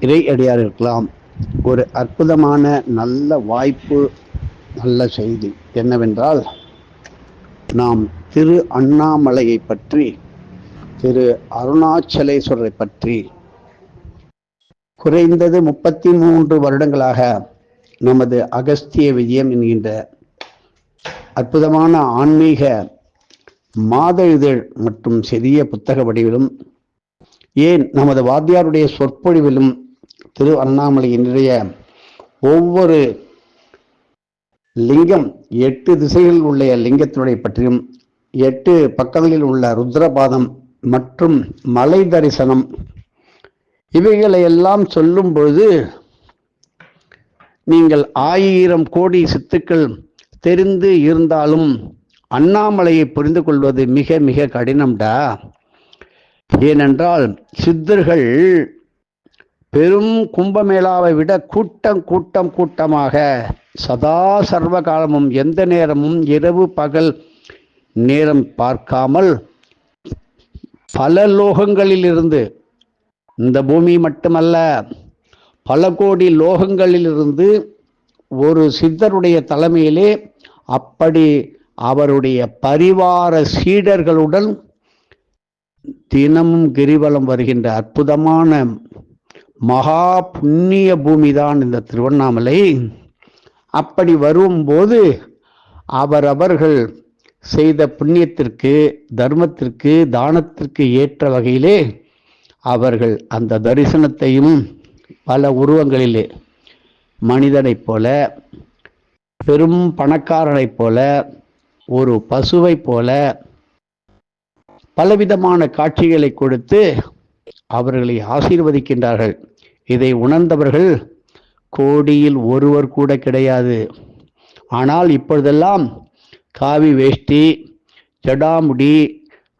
இறை அடியாருக்கலாம் ஒரு அற்புதமான நல்ல வாய்ப்பு நல்ல செய்தி என்னவென்றால் நாம் திரு அண்ணாமலையை பற்றி திரு அருணாச்சலேஸ்வரரை பற்றி குறைந்தது முப்பத்தி மூன்று வருடங்களாக நமது அகஸ்திய விஜயம் என்கின்ற அற்புதமான ஆன்மீக மாத இதழ் மற்றும் சிறிய புத்தக வடிவிலும் ஏன் நமது வாத்தியாருடைய சொற்பொழிவிலும் திரு அண்ணாமலையினுடைய ஒவ்வொரு லிங்கம் எட்டு திசைகளில் உள்ள லிங்கத்தினுடைய பற்றியும் எட்டு பக்கங்களில் உள்ள ருத்ரபாதம் மற்றும் மலை தரிசனம் இவைகளை எல்லாம் சொல்லும் பொழுது நீங்கள் ஆயிரம் கோடி சித்துக்கள் தெரிந்து இருந்தாலும் அண்ணாமலையை புரிந்து கொள்வது மிக மிக கடினம்டா. ஏனென்றால் சித்தர்கள் பெரும் கும்பமேளாவை விட கூட்டம் கூட்டம் கூட்டமாக சதா சர்வ காலமும் எந்த நேரமும் இரவு பகல் நேரம் பார்க்காமல் பல லோகங்களில் இருந்து இந்த பூமி மட்டுமல்ல பல கோடி லோகங்களிலிருந்து ஒரு சித்தருடைய தலைமையிலே அப்படி அவருடைய பரிவார சீடர்களுடன் தினமும் கிரிவலம் வருகின்ற அற்புதமான மகா புண்ணிய பூமிதான் இந்த திருவண்ணாமலை. அப்படி வரும்போது அவரவர்கள் செய்த புண்ணியத்திற்கு தர்மத்திற்கு தானத்திற்கு ஏற்ற வகையிலே அவர்கள் அந்த தரிசனத்தையும் பல உருவங்களிலே மனிதனைப் போல பெரும் பணக்காரனைப் போல ஒரு பசுவைப் போல பலவிதமான காட்சிகளை கொடுத்து அவர்களை ஆசீர்வதிக்கின்றார்கள். இதை உணர்ந்தவர்கள் கோடியில் ஒருவர் கூட கிடையாது. ஆனால் இப்பொழுதெல்லாம் காவி வேஷ்டி ஜடாமுடி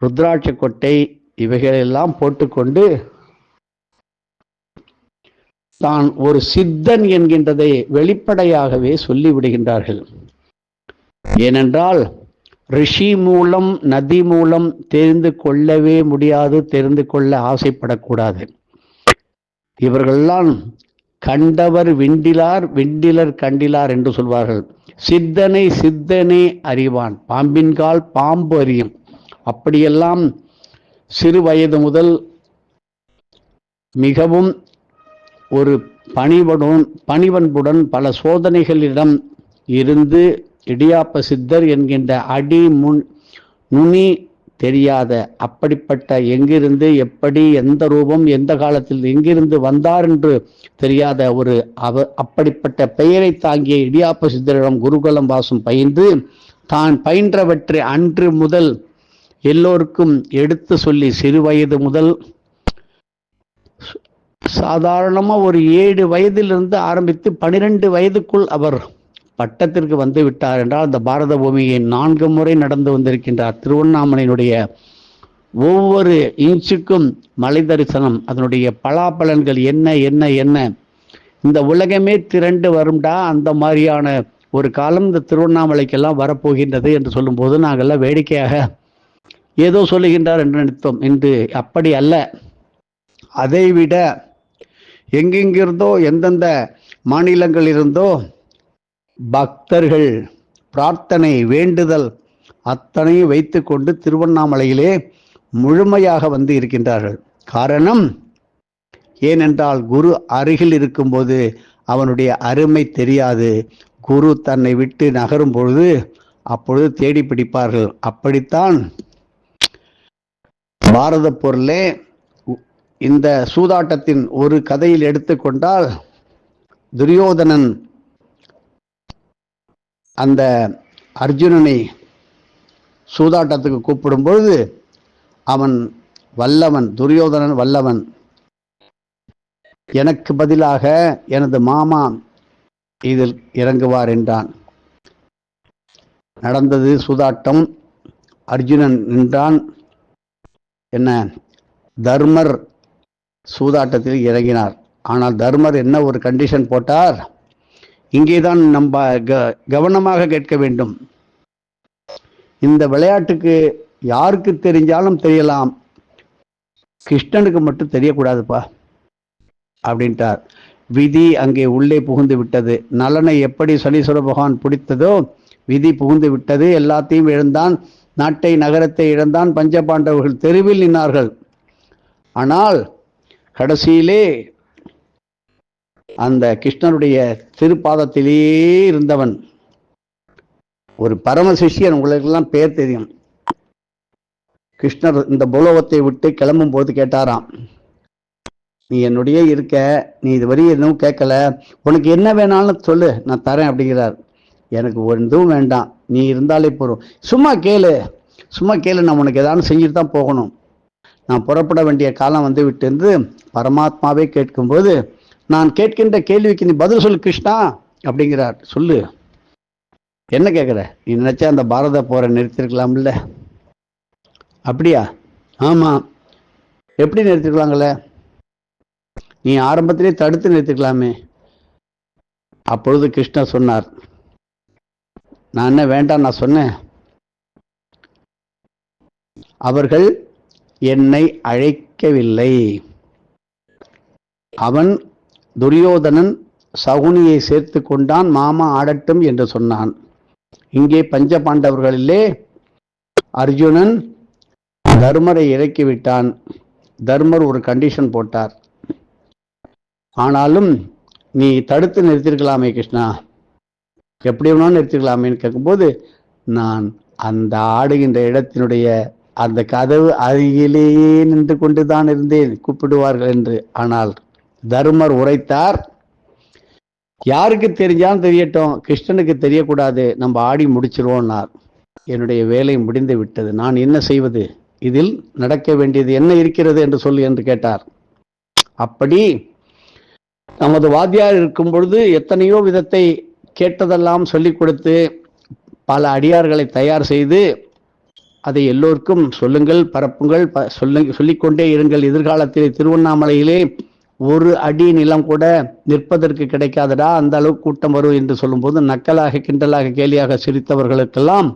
ருத்ராட்ச கொட்டை இவைகளெல்லாம் போட்டுக்கொண்டு தான் ஒரு சித்தன் என்கின்றதை வெளிப்படையாகவே சொல்லிவிடுகின்றார்கள். ஏனென்றால் ரிஷி மூலம் நதி மூலம் தெரிந்து கொள்ளவே முடியாது தெரிந்து கொள்ள ஆசைப்படக்கூடாது. இவர்கள்லாம் கண்டவர் விண்டிலார் விண்டிலர் கண்டிலார் என்று சொல்வார்கள். சித்தனை சித்தனே அறிவான். பாம்பின்கால் பாம்பு அறியும். அப்படியெல்லாம் சிறு வயது முதல் மிகவும் ஒரு பணிவனுடன் பணிவன்புடன் பல சோதனைகளிடம் இருந்து இடியாப்ப சித்தர் என்கின்ற அடி முன் நுனி தெரியாத அப்படிப்பட்ட எங்கிருந்து எப்படி எந்த ரூபம் எந்த காலத்தில் எங்கிருந்து வந்தார் என்று தெரியாத ஒரு அவ அப்படிப்பட்ட பெயரை தாங்கிய இடியாப்ப சித்தரிடம் குருகுலம் வாசம் பயின்று தான் பயின்றவற்றை அன்று முதல் எல்லோருக்கும் எடுத்து சொல்லி சிறு வயது முதல் சாதாரணமாக ஒரு ஏழு வயதிலிருந்து ஆரம்பித்து பனிரெண்டு வயதுக்குள் அவர் பட்டத்திற்கு வந்து விட்டார் என்றால் அந்த பாரத பூமியை நான்கு முறை நடந்து வந்திருக்கின்றார். திருவண்ணாமலையினுடைய ஒவ்வொரு இன்ச்சுக்கும் மலை தரிசனம் அதனுடைய பலாபலன்கள் என்ன என்ன என்ன. இந்த உலகமே திரண்டு வரும்டா அந்த மாதிரியான ஒரு காலம் இந்த திருவண்ணாமலைக்கெல்லாம் வரப்போகின்றது என்று சொல்லும்போது நாங்கள்லாம் வேடிக்கையாக ஏதோ சொல்லுகின்றார் என்று நினைத்தோம். என்று அப்படி அல்ல. அதைவிட எங்கெங்கிருந்தோ எந்தெந்த மாநிலங்களிலிருந்தோ பக்தர்கள் பிரார்த்தனை வேண்டுதல் அத்தனையும் வைத்துக்கொண்டு திருவண்ணாமலையிலே முழுமையாக வந்து இருக்கின்றார்கள். காரணம் ஏனென்றால் குரு அருகில் இருக்கும்போது அவனுடைய அருமை தெரியாது. குரு தன்னை விட்டு நகரும் பொழுது அப்பொழுது தேடி பிடிப்பார்கள். அப்படித்தான் பாரத பொருளே இந்த சூதாட்டத்தின் ஒரு கதையில் எடுத்துக்கொண்டால் துரியோதனன் அந்த அர்ஜுனனை சூதாட்டத்துக்கு கூப்பிடும் பொழுது அவன் வல்லவன் துரியோதனன் வல்லவன். எனக்கு பதிலாக எனது மாமா இதில் இறங்குவார் என்றான். நடந்தது சூதாட்டம். அர்ஜுனன் நின்றான். என்ன? தர்மர் சூதாட்டத்தில் இறங்கினார். ஆனால் தர்மர் என்ன ஒரு கண்டிஷன் போட்டார்? இங்கேதான் நம்ம க கவனமாக கேட்க வேண்டும். இந்த விளையாட்டுக்கு யாருக்கு தெரிஞ்சாலும் தெரியலாம். கிருஷ்ணனுக்கு மட்டும் தெரியக்கூடாதுப்பா அப்படின்ட்டார். விதி அங்கே உள்ளே புகுந்து விட்டது. நலனை எப்படி சனீஸ்வர பகவான் பிடித்ததோ விதி புகுந்து விட்டது. எல்லாத்தையும் இழந்தான். நாட்டை நகரத்தை இழந்தான். பஞ்ச பாண்டவர்கள் தெருவில் நின்னார்கள். ஆனால் கடைசியிலே அந்த கிருஷ்ணனுடைய திருப்பாதத்திலேயே இருந்தவன். ஒரு பரம சிஷ்யன் உங்களுக்கெல்லாம் பேர் தெரியும். கிருஷ்ணர் இந்த புலோகத்தை விட்டு கிளம்பும் போது கேட்டாராம் நீ என்னுடைய இருக்க நீ இது வரையும் எதுவும் கேட்கல. உனக்கு என்ன வேணாலும் சொல்லு நான் தரேன் அப்படிங்கிறார். எனக்கு ஒன்றும் வேண்டாம் நீ இருந்தாலே போதும். சும்மா கேளு சும்மா கேளு நான் உனக்கு ஏதாவது செஞ்சுட்டு தான் போகணும். நான் புறப்பட வேண்டிய காலம் வந்து விட்டு இருந்து பரமாத்மாவே கேட்கும்போது நான் கேட்கின்ற கேள்விக்கு நீ பதில் சொல்லு கிருஷ்ணா அப்படிங்கிறார். சொல்லு. என்ன கேட்குற நீ நினைச்சா அந்த பாரத போரை நிறுத்திருக்கலாம்ல. அப்படியா? ஆமாம் எப்படி நிறுத்திருக்கலாங்களே? நீ ஆரம்பத்திலே தடுத்து நிறுத்திக்கலாமே அப்பொழுது கிருஷ்ணா சொன்னார் நான் என்ன வேண்டாம் நான் சொன்னேன். அவர்கள் என்னை அழைக்கவில்லை. அவன் துரியோதனன் சகுனியை சேர்த்து கொண்டான் மாமா ஆடட்டும் என்று சொன்னான். இங்கே பஞ்ச பாண்டவர்களிலே அர்ஜுனன் தர்மரை இறக்கிவிட்டான். தர்மர் ஒரு கண்டிஷன் போட்டார். ஆனாலும் நீ தடுத்து நிறுத்திருக்கலாமே கிருஷ்ணா. எப்படி வேணாலும் நிறுத்திருக்கலாமேன்னு கேட்கும்போது நான் அந்த ஆடுகின்ற இடத்தினுடைய அந்த கதவு அருகிலேயே நின்று கொண்டு தான் இருந்தேன். கூப்பிடுவார்கள் என்று. ஆனால் தர்மர் உரைத்தார். யாருக்கு தெரிஞ்சாலும் தெரியட்டும் கிருஷ்ணனுக்கு தெரியக்கூடாது நம்ம ஆடி முடிச்சிருவோம்னார். என்னுடைய வேலை முடிந்து விட்டது. நான் என்ன செய்வது? இதில் நடக்க வேண்டியது என்ன இருக்கிறது என்று சொல்லு என்று கேட்டார். அப்படி நமது வாத்தியார் இருக்கும் பொழுது எத்தனையோ விதத்தை கேட்டதெல்லாம் சொல்லிக் கொடுத்து பல அடியார்களை தயார் செய்து அதை எல்லோருக்கும் சொல்லுங்கள் பரப்புங்கள் ப- சொல்லிக்கொண்டே இருங்கள். எதிர்காலத்திலே திருவண்ணாமலையிலே ஒரு அடி நிலம் கூட நிற்பதற்கு கிடைக்காதடா அந்த அளவுக்கு கூட்டம் வரும் என்று சொல்லும்போது நக்கலாக கிண்டலாக கேலியாக சிரித்தவர்களுக்கெல்லாம்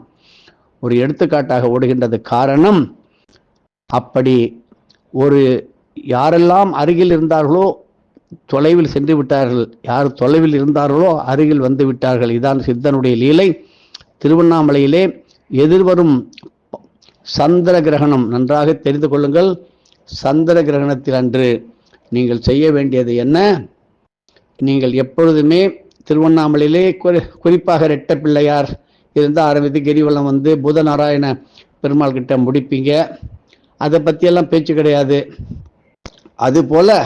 ஒரு எடுத்துக்காட்டாக ஓடுகின்றது காரணம் அப்படி ஒரு யாரெல்லாம் அருகில் இருந்தார்களோ தொலைவில் சென்று விட்டார்கள் யார் தொலைவில் இருந்தார்களோ அருகில் வந்து விட்டார்கள். இதான் சித்தனுடைய லீலை. திருவண்ணாமலையிலே எதிர்வரும் சந்திர கிரகணம் நன்றாக தெரிந்து கொள்ளுங்கள். சந்திர கிரகணத்தில் அன்று நீங்கள் செய்ய வேண்டியது என்ன? நீங்கள் எப்பொழுதுமே திருவண்ணாமலையிலே குறி குறிப்பாக ரெட்ட பிள்ளையார் இருந்து ஆரம்பித்து கிரிவலம் வந்து புதநாராயண பெருமாள் கிட்ட முடிப்பீங்க. அதை பற்றியெல்லாம் பேச்சு கிடையாது. அதுபோல்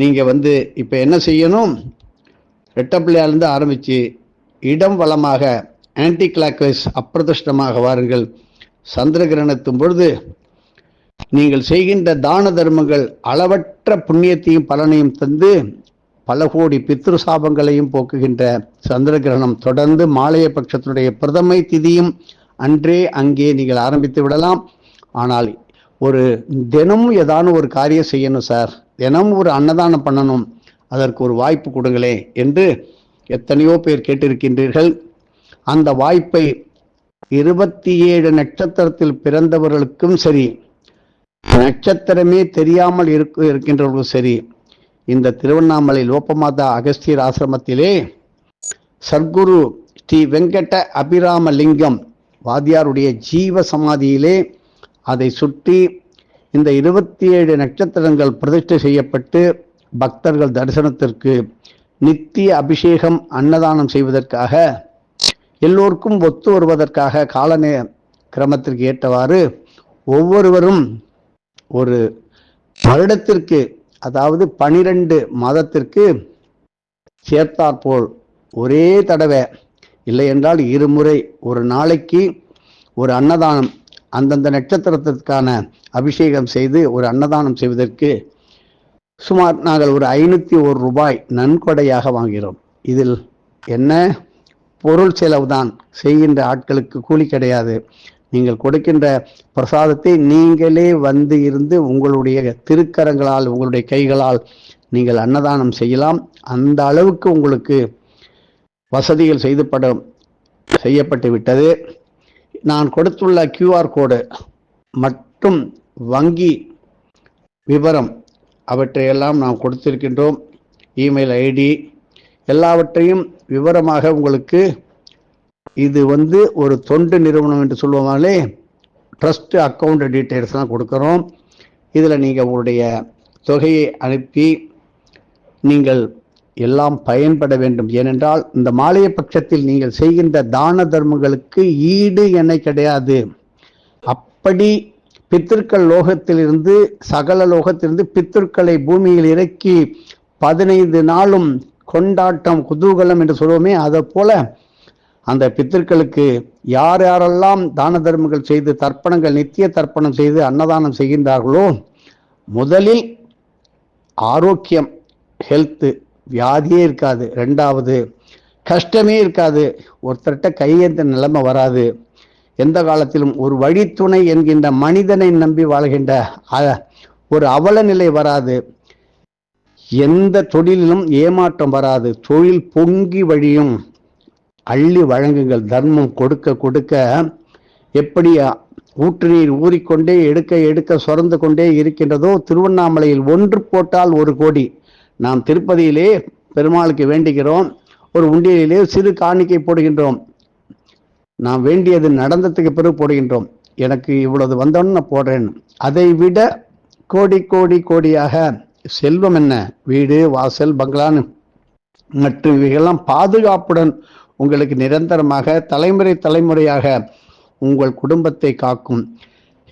நீங்கள் வந்து இப்போ என்ன செய்யணும்? ரெட்டப்பிள்ளையாலேருந்து ஆரம்பித்து இடம் வளமாக ஆன்டி கிளாக்வைஸ் அப்பிரதிஷ்டமாக வாருங்கள். சந்திர கிரகணத்தும் பொழுது நீங்கள் செய்கின்ற தான தர்மங்கள் அளவற்ற புண்ணியத்தையும் பலனையும் தந்து பல கோடி பித்ரு சாபங்களையும் போக்குகின்ற சந்திர கிரகணம் தொடர்ந்து மாலைய பட்சத்தினுடைய பிரதமை திதியும் அன்றே அங்கே நீங்கள் ஆரம்பித்து விடலாம். ஆனால் ஒரு தினமும் ஏதானும் ஒரு காரியம் செய்யணும் சார். தினமும் ஒரு அன்னதானம் பண்ணணும். அதற்கு ஒரு வாய்ப்பு கொடுங்களே என்று எத்தனையோ பேர் கேட்டிருக்கின்றீர்கள். அந்த வாய்ப்பை இருபத்தி ஏழு நட்சத்திரத்தில் பிறந்தவர்களுக்கும் சரி நட்சத்திரமே தெரியாமல் இருக்கு இருக்கின்றவர்களும் சரி. இந்த திருவண்ணாமலை லோபமாதா அகஸ்தியர் ஆசிரமத்திலே சர்க்குரு ஸ்ரீ வெங்கட அபிராம லிங்கம் வாத்தியாருடைய ஜீவ சமாதியிலே அதை சுற்றி இந்த இருபத்தி ஏழு நட்சத்திரங்கள் பிரதிஷ்டை செய்யப்பட்டு பக்தர்கள் தரிசனத்திற்கு நித்திய அபிஷேகம் அன்னதானம் செய்வதற்காக எல்லோருக்கும் ஒத்து வருவதற்காக காலநே கிரமத்திற்கு ஏற்றவாறு ஒவ்வொருவரும் ஒரு வருடத்திற்கு அதாவது பனிரெண்டு மாதத்திற்கு சேர்த்தாற்போல் ஒரே தடவை. இல்லை என்றால் இருமுறை ஒரு நாளைக்கு ஒரு அன்னதானம் அந்தந்த நட்சத்திரத்திற்கான அபிஷேகம் செய்து ஒரு அன்னதானம் செய்வதற்கு சுமார் நாங்கள் ஒரு ஐநூற்றி ஒரு ரூபாய் நன்கொடையாக வாங்குகிறோம். இதில் என்ன? பொருள் செலவுதான். செய்கின்ற ஆட்களுக்கு கூலி கிடையாது. நீங்கள் கொடுக்கின்ற பிரசாதத்தை நீங்களே வந்து இருந்து உங்களுடைய திருக்கரங்களால் உங்களுடைய கைகளால் நீங்கள் அன்னதானம் செய்யலாம். அந்த அளவுக்கு உங்களுக்கு வசதிகள் செய்துப்பட செய்யப்பட்டு விட்டது. நான் கொடுத்துள்ள கியூஆர் கோடு மற்றும் வங்கி விவரம் அவற்றையெல்லாம் நாம் கொடுத்திருக்கின்றோம். இமெயில் ஐடி எல்லாவற்றையும் விவரமாக உங்களுக்கு இது வந்து ஒரு தொண்டு நிறுவனம் என்று சொல்லுவாங்களே ட்ரஸ்ட் அக்கௌண்ட் டீட்டெயில்ஸ்லாம் கொடுக்குறோம். இதில் நீங்கள் உங்களுடைய தொகையை அனுப்பி நீங்கள் எல்லாம் பயன்பட வேண்டும். ஏனென்றால் இந்த மாலைய பட்சத்தில் நீங்கள் செய்கின்ற தான தர்மங்களுக்கு ஈடு என கிடையாது. அப்படி பித்திருக்கள் லோகத்திலிருந்து சகல லோகத்திலிருந்து பித்திருக்களை பூமியில் இறக்கி பதினைந்து நாளும் கொண்டாட்டம் குதூகலம் என்று சொல்லுவோமே அதை போல அந்த பித்திருக்களுக்கு யார் யாரெல்லாம் தான தர்மங்கள் செய்து தர்ப்பணங்கள் நித்திய தர்ப்பணம் செய்து அன்னதானம் செய்கின்றார்களோ முதலில் ஆரோக்கியம் ஹெல்த்து வியாதியே இருக்காது. ரெண்டாவது கஷ்டமே இருக்காது. ஒருத்தர்கிட்ட கையேந்த நிலைமை வராது. எந்த காலத்திலும் ஒரு வழித்துணை என்கின்ற மனிதனை நம்பி வாழ்கின்ற ஒரு அவல நிலை வராது. எந்த தொழிலிலும் ஏமாற்றம் வராது. தொழில் பொங்கி வழியும் அள்ளி வழங்குங்கள் தர்மம் கொடுக்க கொடுக்க. எப்படி ஊற்று நீர் ஊறிக்கொண்டே எடுக்க எடுக்க சுரந்து கொண்டே இருக்கின்றதோ திருவண்ணாமலையில் ஒன்று போட்டால் ஒரு கோடி. நாம் திருப்பதியிலே பெருமாளுக்கு வேண்டுகிறோம் ஒரு உண்டியலிலே சிறு காணிக்கை போடுகின்றோம். நாம் வேண்டியது நடந்ததுக்கு பிறகு போடுகின்றோம். எனக்கு இவ்வளவு வந்தோன்னு நான் போடுறேன். அதை விட கோடி கோடி கோடியாக செல்வம் என்ன? வீடு வாசல் பங்களான்னு. மற்றும் இவைகள்லாம் பாதுகாப்புடன் உங்களுக்கு நிரந்தரமாக தலைமுறை தலைமுறையாக உங்கள் குடும்பத்தை காக்கும்.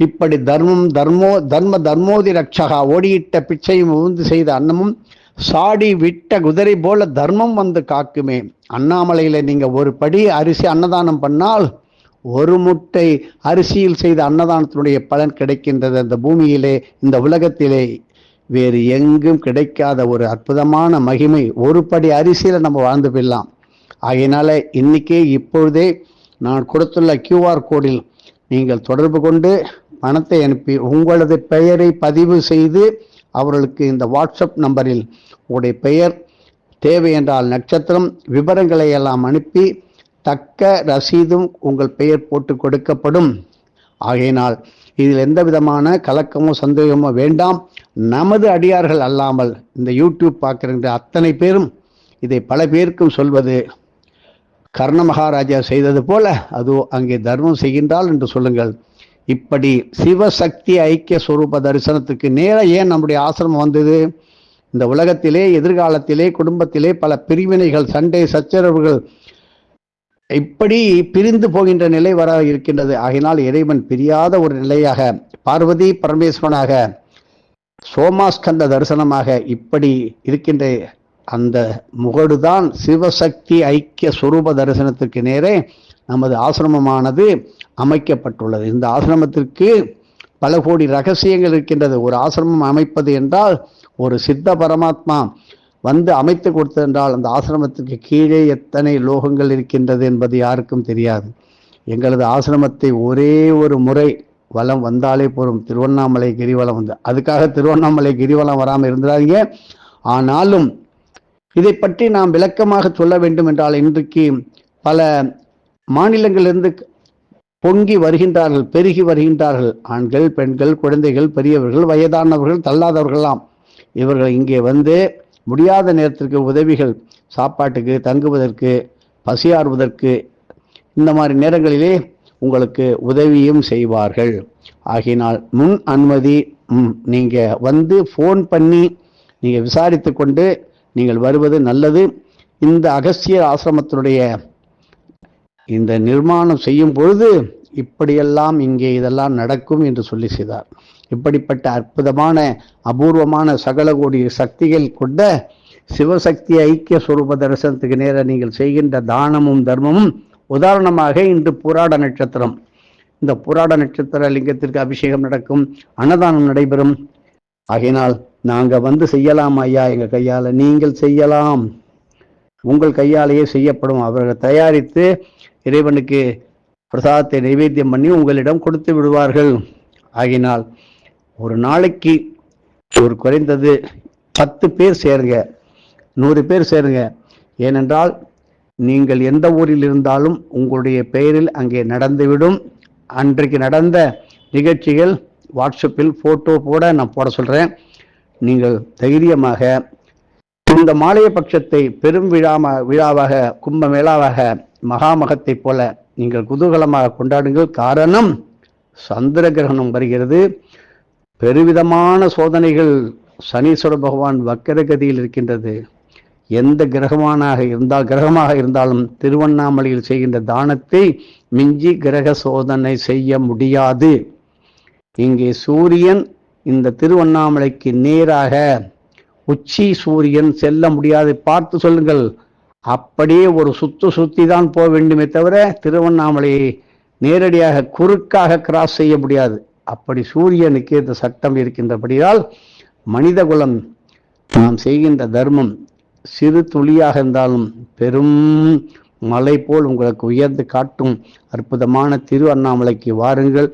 இப்படி தர்மம் தர்மோ தர்ம தர்மோதி ரட்சகா ஓடியிட்ட பிச்சையும் உந்து செய்த அன்னமும் சாடி விட்ட குதிரை போல தர்மம் வந்து காக்குமே. அண்ணாமலையில் நீங்கள் ஒரு படி அரிசி அன்னதானம் பண்ணால் ஒரு முட்டை அரிசியில் செய்த அன்னதானத்தினுடைய பலன் கிடைக்கின்றது அந்த பூமியிலே இந்த உலகத்திலே. வேறு எங்கும் கிடைக்காத ஒரு அற்புதமான மகிமை. ஒரு படி அரிசியில் நம்ம வாழ்ந்து போயிடலாம். ஆகையினால இன்னைக்கே இப்பொழுதே நான் கொடுத்துள்ள கியூஆர் கோடில் நீங்கள் தொடர்பு கொண்டு பணத்தை அனுப்பி உங்களது பெயரை பதிவு செய்து அவர்களுக்கு இந்த வாட்ஸ்அப் நம்பரில் உங்களுடைய பெயர் தேவை என்றால் நட்சத்திரம் விவரங்களை எல்லாம் அனுப்பி தக்க ரசீதும் உங்கள் பெயர் போட்டு கொடுக்கப்படும். ஆகையினால் இதில் எந்த விதமான கலக்கமோ சந்தேகமோ வேண்டாம். நமது அடியார்கள் அல்லாமல் இந்த யூடியூப் பார்க்கிற அத்தனை பேரும் இதை பல பேருக்கும் சொல்வது கர்ண மகாராஜா செய்தது போல அதோ அங்கே தர்மம் செய்கின்றாள் என்று சொல்லுங்கள். இப்படி சிவசக்தி ஐக்கிய சுரூப தரிசனத்துக்கு நேராக ஏன் நம்முடைய ஆசிரமம் வந்தது? இந்த உலகத்திலே எதிர்காலத்திலே குடும்பத்திலே பல பிரிவினைகள் சண்டை சச்சரவுகள் இப்படி பிரிந்து போகின்ற நிலை வர இருக்கின்றது. ஆகினால் இறைவன் பிரியாத ஒரு நிலையாக பார்வதி பரமேஸ்வரனாக சோமாஸ்கந்த தரிசனமாக இப்படி இருக்கின்ற அந்த முகடுதான் சிவசக்தி ஐக்கிய சுரூப தரிசனத்திற்கு நேரே நமது ஆசிரமமானது அமைக்கப்பட்டுள்ளது. இந்த ஆசிரமத்திற்கு பல கோடி ரகசியங்கள் இருக்கின்றது. ஒரு ஆசிரமம் அமைப்பது என்றால் ஒரு சித்த பரமாத்மா வந்து அமைத்து கொடுத்தது என்றால் அந்த ஆசிரமத்திற்கு கீழே எத்தனை லோகங்கள் இருக்கின்றது என்பது யாருக்கும் தெரியாது. எங்களது ஆசிரமத்தை ஒரே ஒரு முறை வலம் வந்தாலே போதும். திருவண்ணாமலை கிரிவலம் வந்து அதுக்காக திருவண்ணாமலை கிரிவலம் வராமல் இருந்தாங்க ஆனாலும் இதை பற்றி நாம் விளக்கமாக சொல்ல வேண்டும் என்றால் இன்றைக்கு பல மாநிலங்களிலிருந்து பொங்கி வருகின்றார்கள் பெருகி வருகின்றார்கள். ஆண்கள் பெண்கள் குழந்தைகள் பெரியவர்கள் வயதானவர்கள் தள்ளாதவர்கள்லாம். இவர்கள் இங்கே வந்து முடியாத நேரத்திற்கு உதவிகள் சாப்பாட்டுக்கு தங்குவதற்கு பசியாறுவதற்கு இந்த மாதிரி நேரங்களிலே உங்களுக்கு உதவியும் செய்வார்கள். ஆகினால் முன் அனுமதி நீங்கள் வந்து ஃபோன் பண்ணி நீங்கள் விசாரித்து கொண்டு நீங்கள் வருவது நல்லது. இந்த அகஸ்தியர் ஆசிரமத்தினுடைய இந்த நிர்மாணம் செய்யும் பொழுது இப்படியெல்லாம் இங்கே இதெல்லாம் நடக்கும் என்று சொல்லி செய்தார். இப்படிப்பட்ட அற்புதமான அபூர்வமான சகல கோடி சக்திகள் கொண்ட சிவசக்தி ஐக்கிய சுரூப தரிசனத்துக்கு நேர நீங்கள் செய்கின்ற தானமும் தர்மமும் உதாரணமாக இன்று புராட நட்சத்திரம். இந்த புராட நட்சத்திர லிங்கத்திற்கு அபிஷேகம் நடக்கும் அன்னதானம் நடைபெறும். ஆகையினால் நாங்கள் வந்து செய்யலாம் ஐயா எங்கள் கையால் நீங்கள் செய்யலாம். உங்கள் கையாலேயே செய்யப்படும். அவர்கள் தயாரித்து இறைவனுக்கு பிரசாதத்தை நைவேத்தியம் பண்ணி உங்களிடம் கொடுத்து விடுவார்கள். ஆகினால் ஒரு நாளைக்கு ஒரு குறைந்தது பத்து பேர் சேருங்க. நூறு பேர் சேருங்க. ஏனென்றால் நீங்கள் எந்த ஊரில் இருந்தாலும் உங்களுடைய பெயரில் அங்கே நடந்துவிடும். அன்றைக்கு நடந்த நிகழ்ச்சிகள் வாட்ஸ்அப்பில் ஃபோட்டோ போட நான் போட சொல்கிறேன் நீங்கள் தைரியமாக இந்த மாலைய பட்சத்தை பெரும் விழாம விழாவாக கும்ப மேளாவாக மகாமகத்தைப் போல நீங்கள் குதூகலமாக கொண்டாடுங்கள். காரணம் சந்திர கிரகணம் வருகிறது. பெருவிதமான சோதனைகள் சனீஸ்வர பகவான் வக்கரகதியில் இருக்கின்றது. எந்த கிரகமானாக இருந்தால் கிரகமாக இருந்தாலும் திருவண்ணாமலையில் செய்கின்ற தானத்தை மிஞ்சி கிரக சோதனை செய்ய முடியாது. இங்கே சூரியன் இந்த திருவண்ணாமலைக்கு நேராக உச்சி சூரியன் செல்ல முடியாது. பார்த்து சொல்லுங்கள். அப்படியே ஒரு சுத்து சுத்தி தான் போக வேண்டுமே தவிர திருவண்ணாமலையை நேரடியாக குறுக்காக கிராஸ் செய்ய முடியாது. அப்படி சூரியனுக்கு இந்த சட்டம் இருக்கின்றபடியால் மனிதகுலம் நாம் செய்கின்ற தர்மம் சிறு துளியாக இருந்தாலும் பெரும் மலை போல் உங்களுக்கு உயர்ந்து காட்டும் அற்புதமான திரு அண்ணாமலைக்கு வாருங்கள்.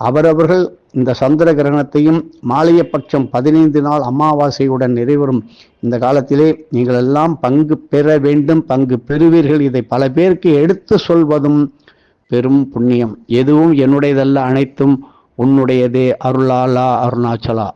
அவரவர்கள் இந்த சந்திர கிரகணத்தையும் மாலையபட்சம் பதினைந்து நாள் அமாவாசையுடன் நிறைவரும் இந்த காலத்திலே நீங்கள் எல்லாம் பங்கு பெற வேண்டும் பங்கு பெறுவீர்கள். இதை பல பேருக்கு எடுத்து சொல்வதும் பெரும் புண்ணியம். எதுவும் என்னுடையதல்ல அனைத்தும் உன்னுடையதே அருளாலா அருணாச்சலா.